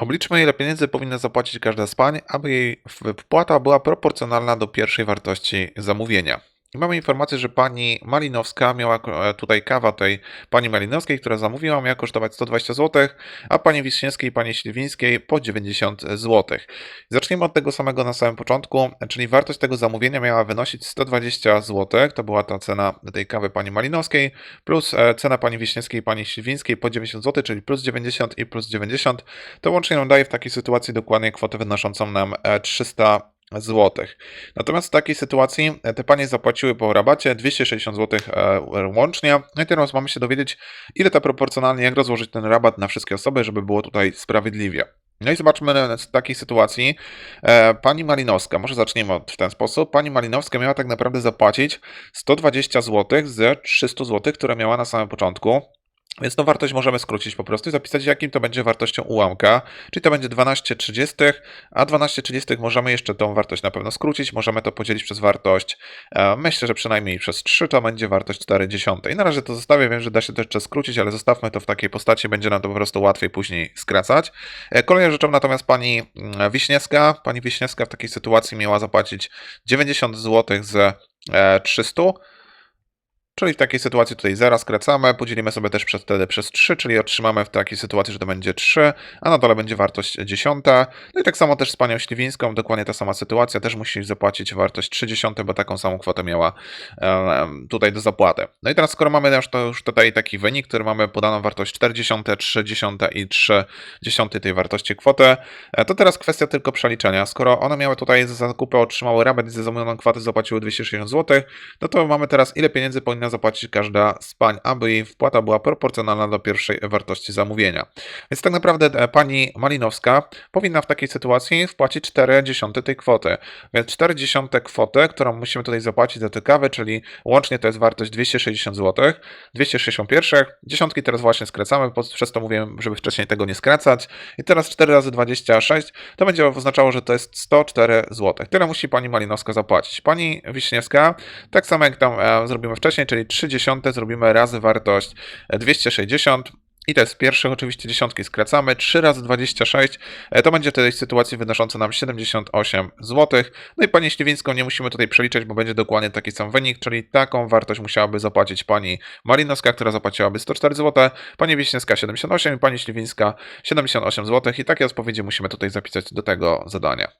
Obliczmy, ile pieniędzy powinna zapłacić każda z pań, aby jej wpłata była proporcjonalna do pierwszej wartości zamówienia. Mamy informację, że pani Malinowska miała e, tutaj kawa tej pani Malinowskiej, która zamówiła, miała kosztować 120 zł, a pani Wiśniewskiej i pani Śliwińskiej po 90 zł. Zacznijmy od tego samego na samym początku, czyli wartość tego zamówienia miała wynosić 120 zł, to była ta cena tej kawy pani Malinowskiej, plus e, cena pani Wiśniewskiej i pani Śliwińskiej po 90 zł, czyli plus 90 i plus 90. To łącznie nam daje w takiej sytuacji dokładnie kwotę wynoszącą nam e, 300 złotych. Natomiast w takiej sytuacji e, te panie zapłaciły po rabacie 260 zł łącznie. No i teraz mamy się dowiedzieć, ile to proporcjonalnie, jak rozłożyć ten rabat na wszystkie osoby, żeby było tutaj sprawiedliwie. No i zobaczmy w takiej sytuacji. E, Pani Malinowska, może zaczniemy od, w ten sposób. Pani Malinowska miała tak naprawdę zapłacić 120 zł z 300 zł, które miała na samym początku. Więc tą wartość możemy skrócić po prostu i zapisać, jakim to będzie wartością ułamka. Czyli to będzie 12,30, a 12,30 możemy jeszcze tą wartość na pewno skrócić. Możemy to podzielić przez wartość, e, myślę, że przynajmniej przez 3 to będzie wartość 4,10. I na razie to zostawię, wiem, że da się to jeszcze skrócić, ale zostawmy to w takiej postaci, będzie nam to po prostu łatwiej później skracać. E, Kolejną rzeczą natomiast pani mm, Wiśniewska. Pani Wiśniewska w takiej sytuacji miała zapłacić 90 zł z e, 300 Czyli w takiej sytuacji tutaj 0 skracamy, podzielimy sobie też przez, wtedy przez 3, czyli otrzymamy w takiej sytuacji, że to będzie 3, a na dole będzie wartość 10. No i tak samo też z panią Śliwińską, dokładnie ta sama sytuacja, też musi zapłacić wartość 30, bo taką samą kwotę miała tutaj do zapłaty. No i teraz skoro mamy już, to, już tutaj taki wynik, który mamy podaną wartość 40, 30 i 30 tej wartości kwotę, e, to teraz kwestia tylko przeliczenia. Skoro one miały tutaj za zakupy, otrzymały rabat i za zamówioną kwotę zapłaciły 260 zł, no to mamy teraz ile pieniędzy powinna zapłacić każda z pań, aby jej wpłata była proporcjonalna do pierwszej wartości zamówienia. Więc tak naprawdę e, pani Malinowska powinna w takiej sytuacji wpłacić 4 dziesiąte tej kwoty. Więc 4 dziesiąte kwotę, którą musimy tutaj zapłacić za tę kawę, czyli łącznie to jest wartość 260 zł, 261, dziesiątki teraz właśnie skracamy, przez to mówiłem, żeby wcześniej tego nie skracać. I teraz 4 razy 26 to będzie oznaczało, że to jest 104 zł. Tyle musi pani Malinowska zapłacić. Pani Wiśniewska, tak samo jak tam e, zrobimy wcześniej, czyli 30 zrobimy razy wartość 260. I to jest pierwszych oczywiście dziesiątki skracamy. 3 razy 26 e, to będzie w tej sytuacji nam 78 zł. No i pani Śliwińską nie musimy tutaj przeliczać, bo będzie dokładnie taki sam wynik, czyli taką wartość musiałaby zapłacić pani Malinowska, która zapłaciłaby 104 zł, pani Wiśniewska 78 i pani Śliwińska 78 zł. I takie odpowiedzi musimy tutaj zapisać do tego zadania.